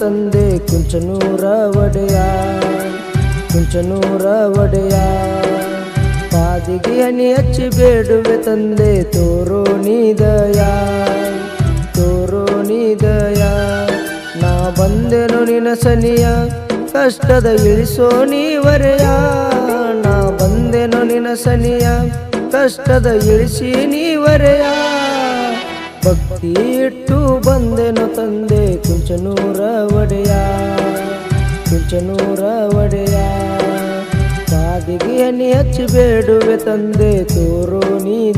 ತಂದೆ ಕುಂಚನೂರ ಒಡೆಯ. ಕುಂಚನೂರ ಒಡೆಯ. ಪಾದಿಗೆ ಅನಿ ಹಚ್ಚಿ ಬೇಡುವೆ ತಂದೆ ತೋರೋ ನೀದಯ. ತೋರೋ ನೀದಯ. ನಾ ಬಂದೆನು ನಿನ ಸನಿಯ, ಕಷ್ಟದ ಇಳಿಸೋ ನೀವರೆಯ. ನಾ ಬಂದೆನು ನಿನ ಸನಿಯ, ಕಷ್ಟದ ಇಳಿಸಿ ನೀವರೆಯ. ಭಕ್ತಿ ಇಟ್ಟು ಬಂದೆನು ತಂದೆ ಕುಂಚನೂರ ಒಡೆಯ. ಕುಂಚನೂರ ಒಡೆಯ. ಕಾದಿಗೆಯನ್ನು ಹಚ್ಚಬೇಡುವೆ ಹಚ್ಚಿ ಬೇಡುವೆ ತಂದೆ ತೋರು ನೀದಯ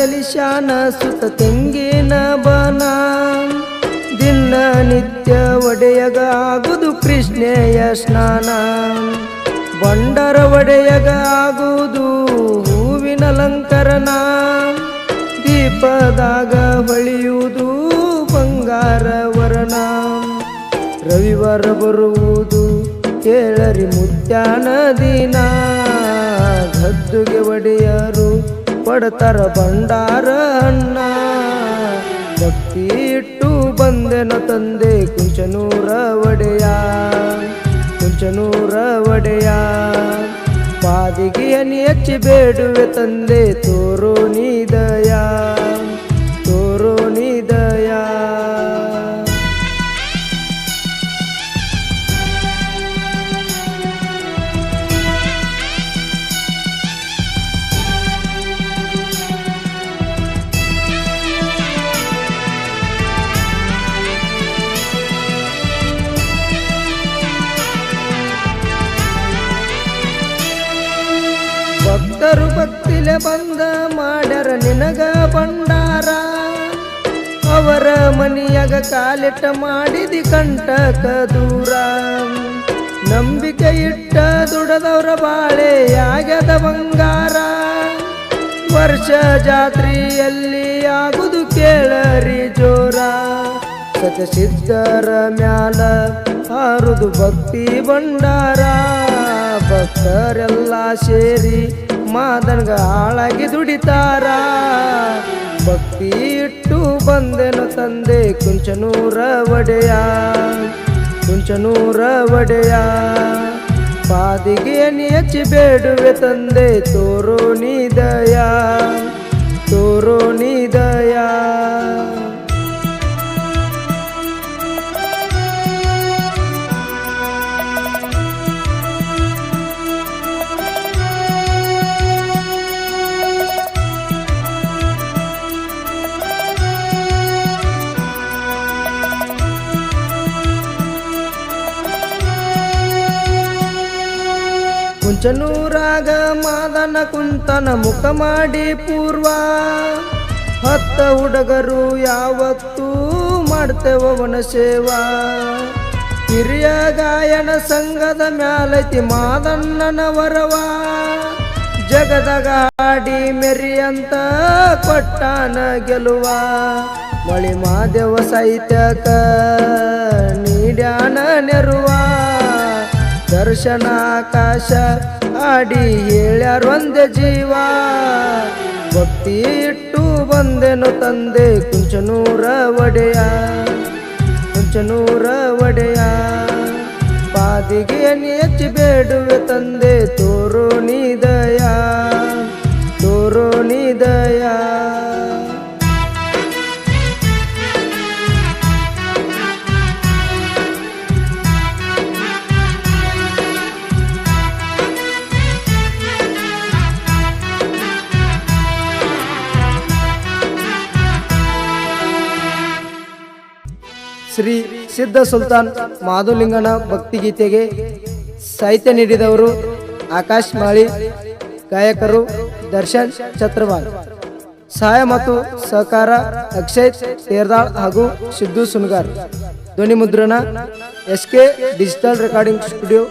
ಮಾಧುಲಿಂಗ ಶಾನ ಸುತ ತೆಂಗಿನ ಬನ. ದಿನ ನಿತ್ಯ ಒಡೆಯಗ ಆಗುದು ಕೃಷ್ಣೆಯ ಸ್ನಾನ. ಬಂಡರ ಒಡೆಯಗಾಗುವುದು ಹೂವಿನ ಅಲಂಕರಣ. ದೀಪದಾಗ ಹೊಳೆಯುವುದು ಬಂಗಾರ ವರ್ಣ. ರವಿವಾರ ಬರುವುದು ಕೇಳರಿ ಮುತ್ಯಾನ ದಿನ. ಗದ್ದುಗೆ ಒಡೆಯರು ಕೊಡ್ತಾರ ಭಂಡಾರ ಅಣ್ಣ ಭಕ್ತಿ ಇಟ್ಟು ಬಂದೆನ ತಂದೆ ಕುಂಚನೂರ ಒಡೆಯ ಕುಂಚನೂರ ಒಡೆಯ. ಪಾದಿಗೆ ಹನಿ ಹಚ್ಚಿ ಬೇಡುವೆ ತಂದೆ, ತೋರೋ ನೀದಯ ಬಂದ ಮಾಡ್ಯಾರ ನಿನಗ ಭಂಡಾರ. ಅವರ ಮನಿಯಾಗ ಕಾಲಿಟ್ಟ ಮಾಡಿದಿ ಕಂಟಕ ದೂರ. ನಂಬಿಕೆ ಇಟ್ಟ ದುಡದವರ ಬಾಳೆ ಆಗ್ಯದ ಬಂಗಾರ. ವರ್ಷ ಜಾತ್ರೆಯಲ್ಲಿ ಆಗುದು ಕೇಳರಿ ಜೋರ. ಸಿದ್ದರ ಮ್ಯಾಲ ಹಾರುದು ಭಕ್ತಿ ಭಂಡಾರ. ಭಕ್ತರೆಲ್ಲ ಸೇರಿ ಮಾದನ್ಗ ಹಾಳಾಗಿ ದುಡಿತಾರ. ಭಕ್ತಿ ಇಟ್ಟು ಬಂದೆನು ತಂದೆ ಕುಂಚನೂರ ಒಡೆಯ. ಕುಂಚನೂರ ಒಡೆಯ. ಪಾದಿಗೆ ನೆಚ್ಚಿ ಬೇಡುವೆ ತಂದೆ, ತೋರೋ ನೀದಯ ತೋರೋ ನೀದಯ ಕುಂಚನೂರಾಗ ಮಾದನ ಕುಂತನ ಮುಖ ಮಾಡಿ ಪೂರ್ವ. ಹತ್ತ ಹುಡುಗರು ಯಾವತ್ತೂ ಮಾಡ್ತೇವ ವನ ಸೇವಾ. ಹಿರಿಯ ಗಾಯನ ಸಂಘದ ಮ್ಯಾಲೈತಿ ಮಾದಣ್ಣನ ವರವ. ಜಗದಾಗ ಹಾಡಿ ಮೆರಿಯಂತ ಕೊಟ್ಟಾನ ಗೆಲುವ. ಮಳಿ ಮಾದೇವ ಸೈತಕ ನೀಡ್ಯಾನ ನೆರುವ. ದರ್ಶನ ಆಕಾಶ ಆಡಿ ಹೇಳ್ಯಾರ ಒಂದೇ ಜೀವ. ಭಕ್ತಿ ಇಟ್ಟು ಬಂದೆನು ತಂದೆ ಕುಂಚನೂರ ಒಡೆಯ. ಕುಂಚನೂರ ಒಡೆಯ. ಪಾದಿಗೆ ನೆಚ್ಚಿ ಬೇಡುವೆ ತಂದೆ, ತೋರು ನೀದಯ ಶ್ರೀ ಸಿದ್ಧ ಸುಲ್ತಾನ್ ಮಾಧುಲಿಂಗನ ಭಕ್ತಿಗೀತೆಗೆ ಸಾಹಿತ್ಯ ನೀಡಿದವರು ಆಕಾಶ್ ಮಾಳಿ, ಗಾಯಕರು ದರ್ಶನ್ ಛತ್ರವಾಲ್ ಸಹಾಯ ಮತ್ತು ಸಹಕಾರ ಅಕ್ಷಯ್ ತೇರ್ದಾಳ್ ಹಾಗೂ ಸಿದ್ದು ಸುನ್ಗಾರ್. ಧ್ವನಿ ಮುದ್ರಣ S K digital recording studio